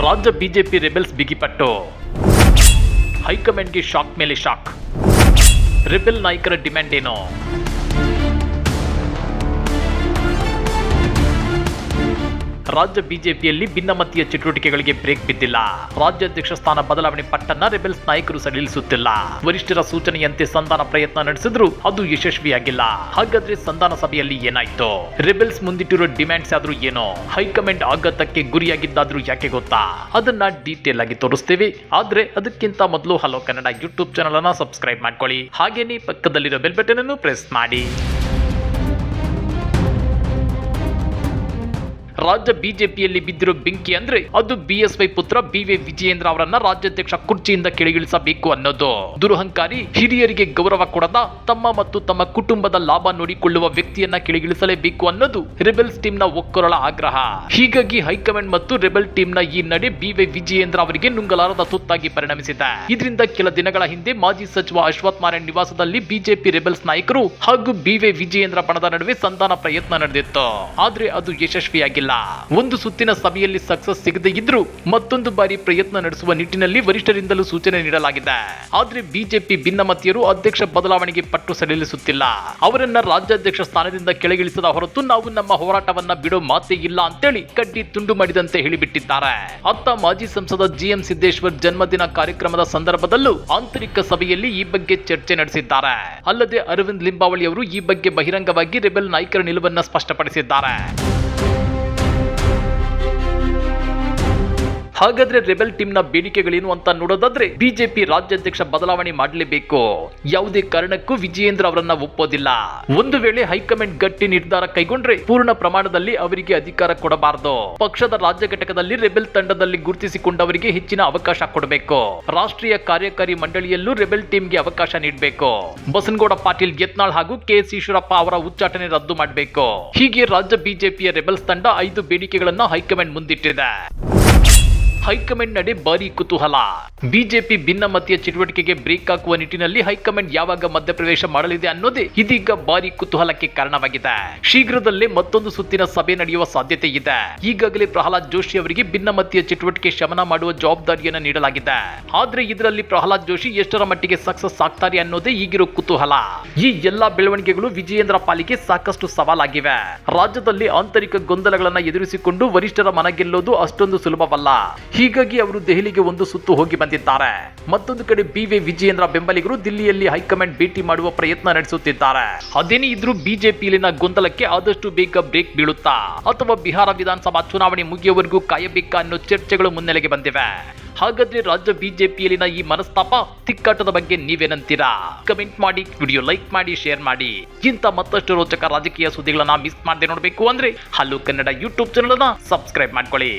ರಾಜ್ಯ BJP rebels ಬಿಗಿಪಟ್ಟು. ಹೈಕಮಾಂಡ್ಗೆ shock ಮೇಲೆ ಶಾಕ್. ರೆಬೆಲ್ ನಾಯಕರ ಡಿಮ್ಯಾಂಡ್ ಏನು? ರಾಜ್ಯ ಬಿಜೆಪಿಯಲ್ಲಿ ಭಿನ್ನಮತೀಯ ಚಟುವಟಿಕೆಗಳಿಗೆ ಬ್ರೇಕ್ ಬಿದ್ದಿಲ್ಲ. ರಾಜ್ಯಾಧ್ಯಕ್ಷ ಸ್ಥಾನ ಬದಲಾವಣೆ ಪಟ್ಟನ್ನ ರೆಬೆಲ್ಸ್ ನಾಯಕರು ಸಡಿಲಿಸುತ್ತಿಲ್ಲ. ವರಿಷ್ಠರ ಸೂಚನೆಯಂತೆ ಸಂಧಾನ ಪ್ರಯತ್ನ ನಡೆಸಿದ್ರು ಅದು ಯಶಸ್ವಿಯಾಗಿಲ್ಲ. ಹಾಗಾದ್ರೆ ಸಂಧಾನ ಸಭೆಯಲ್ಲಿ ಏನಾಯ್ತು? ರೆಬೆಲ್ಸ್ ಮುಂದಿಟ್ಟಿರೋ ಡಿಮ್ಯಾಂಡ್ಸ್ ಆದ್ರೂ ಏನೋ? ಹೈಕಮಾಂಡ್ ಆಘಾತಕ್ಕೆ ಗುರಿಯಾಗಿದ್ದಾದ್ರೂ ಯಾಕೆ ಗೊತ್ತಾ? ಅದನ್ನ ಡೀಟೇಲ್ ಆಗಿ ತೋರಿಸ್ತೇವೆ. ಆದ್ರೆ ಅದಕ್ಕಿಂತ ಮೊದಲು ಹಲೋ ಕನ್ನಡ ಯೂಟ್ಯೂಬ್ ಚಾನಲ್ ಅನ್ನ ಸಬ್ಸ್ಕ್ರೈಬ್ ಮಾಡ್ಕೊಳ್ಳಿ. ಹಾಗೇನೇ ಪಕ್ಕದಲ್ಲಿರೋ ಬೆಲ್ ಬಟನ್ ಅನ್ನು ಪ್ರೆಸ್ ಮಾಡಿ. ರಾಜ್ಯ ಬಿಜೆಪಿಯಲ್ಲಿ ಬಿದ್ದಿರೋ ಬೆಂಕಿ ಅಂದ್ರೆ ಅದು ಬಿಎಸ್ವೈ ಪುತ್ರ ಬಿ ವಿ ವಿಜಯೇಂದ್ರ ಅವರನ್ನ ರಾಜ್ಯಾಧ್ಯಕ್ಷ ಕುರ್ಚಿಯಿಂದ ಕೆಳಗಿಳಿಸಬೇಕು ಅನ್ನೋದು. ದುರಹಂಕಾರಿ ಹಿರಿಯರಿಗೆ ಗೌರವ ಕೊಡದ ತಮ್ಮ ಮತ್ತು ತಮ್ಮ ಕುಟುಂಬದ ಲಾಭ ನೋಡಿಕೊಳ್ಳುವ ವ್ಯಕ್ತಿಯನ್ನ ಕೆಳಗಿಳಿಸಲೇಬೇಕು ಅನ್ನೋದು ರೆಬೆಲ್ಸ್ ಟೀಮ್ನ ಒಕ್ಕೊರಳ ಆಗ್ರಹ. ಹೀಗಾಗಿ ಹೈಕಮಾಂಡ್ ಮತ್ತು ರೆಬೆಲ್ ಟೀಮ್ನ ಈ ನಡೆ ಬಿ ವಿ ವಿಜಯೇಂದ್ರ ಅವರಿಗೆ ನುಂಗಲಾರದ ತುತ್ತಾಗಿ ಪರಿಣಮಿಸಿದೆ. ಇದರಿಂದ ಕೆಲ ದಿನಗಳ ಹಿಂದೆ ಮಾಜಿ ಸಚಿವ ಅಶ್ವಥ್ ನಾರಾಯಣ್ ನಿವಾಸದಲ್ಲಿ ಬಿಜೆಪಿ ರೆಬೆಲ್ಸ್ ನಾಯಕರು ಹಾಗೂ ಬಿ ವಿ ವಿಜಯೇಂದ್ರ ಬಣದ ನಡುವೆ ಸಂಧಾನ ಪ್ರಯತ್ನ ನಡೆದಿತ್ತು. ಆದ್ರೆ ಅದು ಯಶಸ್ವಿಯಾಗಿಲ್ಲ. ಒಂದು ಸುತ್ತಿನ ಸಭೆಯಲ್ಲಿ ಸಕ್ಸಸ್ ಸಿಗದೇ ಇದ್ರೂ ಮತ್ತೊಂದು ಬಾರಿ ಪ್ರಯತ್ನ ನಡೆಸುವ ನಿಟ್ಟಿನಲ್ಲಿ ವರಿಷ್ಠರಿಂದಲೂ ಸೂಚನೆ ನೀಡಲಾಗಿದೆ. ಆದ್ರೆ ಬಿಜೆಪಿ ಭಿನ್ನಮತೀಯರು ಅಧ್ಯಕ್ಷ ಬದಲಾವಣೆಗೆ ಪಟ್ಟು ಸಡಿಲಿಸುತ್ತಿಲ್ಲ. ಅವರನ್ನ ರಾಜ್ಯಾಧ್ಯಕ್ಷ ಸ್ಥಾನದಿಂದ ಕೆಳಗಿಳಿಸದ ಹೊರತು ನಾವು ನಮ್ಮ ಹೋರಾಟವನ್ನ ಬಿಡೋ ಮಾತೇ ಇಲ್ಲ ಅಂತೇಳಿ ಕಡ್ಡಿ ತುಂಡು ಮಾಡಿದಂತೆ ಹೇಳಿಬಿಟ್ಟಿದ್ದಾರೆ. ಅತ್ತ ಮಾಜಿ ಸಂಸದ ಜಿಎಂ ಸಿದ್ದೇಶ್ವರ್ ಜನ್ಮದಿನ ಕಾರ್ಯಕ್ರಮದ ಸಂದರ್ಭದಲ್ಲೂ ಆಂತರಿಕ ಸಭೆಯಲ್ಲಿ ಈ ಬಗ್ಗೆ ಚರ್ಚೆ ನಡೆಸಿದ್ದಾರೆ. ಅಲ್ಲದೆ ಅರವಿಂದ್ ಲಿಂಬಾವಳಿ ಅವರು ಈ ಬಗ್ಗೆ ಬಹಿರಂಗವಾಗಿ ರೆಬೆಲ್ ನಾಯಕರ ನಿಲುವನ್ನ ಸ್ಪಷ್ಟಪಡಿಸಿದ್ದಾರೆ. ಹಾಗಾದ್ರೆ ರೆಬೆಲ್ ಟೀಮ್ನ ಬೇಡಿಕೆಗಳೇನು ಅಂತ ನೋಡೋದಾದ್ರೆ ಬಿಜೆಪಿ ರಾಜ್ಯಾಧ್ಯಕ್ಷ ಬದಲಾವಣೆ ಮಾಡಲೇಬೇಕು. ಯಾವುದೇ ಕಾರಣಕ್ಕೂ ವಿಜಯೇಂದ್ರ ಅವರನ್ನ ಒಪ್ಪೋದಿಲ್ಲ. ಒಂದು ವೇಳೆ ಹೈಕಮಾಂಡ್ ಗಟ್ಟಿ ನಿರ್ಧಾರ ಕೈಗೊಂಡ್ರೆ ಪೂರ್ಣ ಪ್ರಮಾಣದಲ್ಲಿ ಅವರಿಗೆ ಅಧಿಕಾರ ಕೊಡಬಾರದು. ಪಕ್ಷದ ರಾಜ್ಯ ಘಟಕದಲ್ಲಿ ರೆಬೆಲ್ ತಂಡದಲ್ಲಿ ಗುರುತಿಸಿಕೊಂಡವರಿಗೆ ಹೆಚ್ಚಿನ ಅವಕಾಶ ಕೊಡಬೇಕು. ರಾಷ್ಟ್ರೀಯ ಕಾರ್ಯಕಾರಿ ಮಂಡಳಿಯಲ್ಲೂ ರೆಬೆಲ್ ಟೀಮ್ಗೆ ಅವಕಾಶ ನೀಡಬೇಕು. ಬಸನಗೌಡ ಪಾಟೀಲ್ ಯತ್ನಾಳ್ ಹಾಗೂ ಕೆ ಎಸ್ ಈಶ್ವರಪ್ಪ ಅವರ ಉಚ್ಚಾಟನೆ ರದ್ದು ಮಾಡಬೇಕು. ಹೀಗೆ ರಾಜ್ಯ ಬಿಜೆಪಿಯ ರೆಬೆಲ್ಸ್ ತಂಡ ಐದು ಬೇಡಿಕೆಗಳನ್ನು ಹೈಕಮಾಂಡ್ ಮುಂದಿಟ್ಟಿದೆ. ಹೈಕಮಾಂಡ್ ನಡೆ ಭಾರಿ ಕುತೂಹಲ. ಬಿಜೆಪಿ ಭಿನ್ನಮತೀಯ ಚಟುವಟಿಕೆಗೆ ಬ್ರೇಕ್ ಹಾಕುವ ನಿಟ್ಟಿನಲ್ಲಿ ಹೈಕಮಾಂಡ್ ಯಾವಾಗ ಮಧ್ಯಪ್ರವೇಶ ಮಾಡಲಿದೆ ಅನ್ನೋದೇ ಇದೀಗ ಭಾರಿ ಕುತೂಹಲಕ್ಕೆ ಕಾರಣವಾಗಿದೆ. ಶೀಘ್ರದಲ್ಲೇ ಮತ್ತೊಂದು ಸುತ್ತಿನ ಸಭೆ ನಡೆಯುವ ಸಾಧ್ಯತೆ ಇದೆ. ಈಗಾಗಲೇ ಪ್ರಹ್ಲಾದ್ ಜೋಶಿ ಅವರಿಗೆ ಭಿನ್ನಮತೀಯ ಚಟುವಟಿಕೆ ಶಮನ ಮಾಡುವ ಜವಾಬ್ದಾರಿಯನ್ನು ನೀಡಲಾಗಿದೆ. ಆದ್ರೆ ಇದರಲ್ಲಿ ಪ್ರಹ್ಲಾದ್ ಜೋಶಿ ಎಷ್ಟರ ಮಟ್ಟಿಗೆ ಸಕ್ಸಸ್ ಆಗ್ತಾರೆ ಅನ್ನೋದೇ ಈಗಿರೋ ಕುತೂಹಲ. ಈ ಎಲ್ಲಾ ಬೆಳವಣಿಗೆಗಳು ವಿಜಯೇಂದ್ರ ಪಾಲಿಗೆ ಸಾಕಷ್ಟು ಸವಾಲಾಗಿವೆ. ರಾಜ್ಯದಲ್ಲಿ ಆಂತರಿಕ ಗೊಂದಲಗಳನ್ನ ಎದುರಿಸಿಕೊಂಡು ವರಿಷ್ಠರ ಮನ ಗೆಲ್ಲೋದು ಅಷ್ಟೊಂದು ಸುಲಭವಲ್ಲ. ಹೀಗಾಗಿ ಅವರು ದೆಹಲಿಗೆ ಒಂದು ಸುತ್ತು ಹೋಗಿ ಬಂದಿದ್ದಾರೆ. ಮತ್ತೊಂದು ಕಡೆ ಬಿ ವಿ ವಿಜಯೇಂದ್ರ ಬೆಂಬಲಿಗರು ದಿಲ್ಲಿಯಲ್ಲಿ ಹೈಕಮಾಂಡ್ ಭೇಟಿ ಮಾಡುವ ಪ್ರಯತ್ನ ನಡೆಸುತ್ತಿದ್ದಾರೆ. ಅದೇನೇ ಇದ್ರೂ ಬಿಜೆಪಿಯಲ್ಲಿನ ಗೊಂದಲಕ್ಕೆ ಆದಷ್ಟು ಬೇಗ ಬ್ರೇಕ್ ಬೀಳುತ್ತಾ, ಅಥವಾ ಬಿಹಾರ ವಿಧಾನಸಭಾ ಚುನಾವಣೆ ಮುಗಿಯುವವರೆಗೂ ಕಾಯಬೇಕಾ ಅನ್ನೋ ಚರ್ಚೆಗಳು ಮುನ್ನೆಲೆಗೆ ಬಂದಿವೆ. ಹಾಗಾದ್ರೆ ರಾಜ್ಯ ಬಿಜೆಪಿಯಲ್ಲಿನ ಈ ಮನಸ್ತಾಪ ತಿಕ್ಕಾಟದ ಬಗ್ಗೆ ನೀವೇನಂತೀರಾ? ಕಮೆಂಟ್ ಮಾಡಿ, ವಿಡಿಯೋ ಲೈಕ್ ಮಾಡಿ, ಶೇರ್ ಮಾಡಿ. ಇಂಥ ಮತ್ತಷ್ಟು ರೋಚಕ ರಾಜಕೀಯ ಸುದ್ದಿಗಳನ್ನ ಮಿಸ್ ಮಾಡದೆ ನೋಡಬೇಕು ಅಂದ್ರೆ hello Kannada YouTube channel subscribe ಮಾಡ್ಕೊಳ್ಳಿ.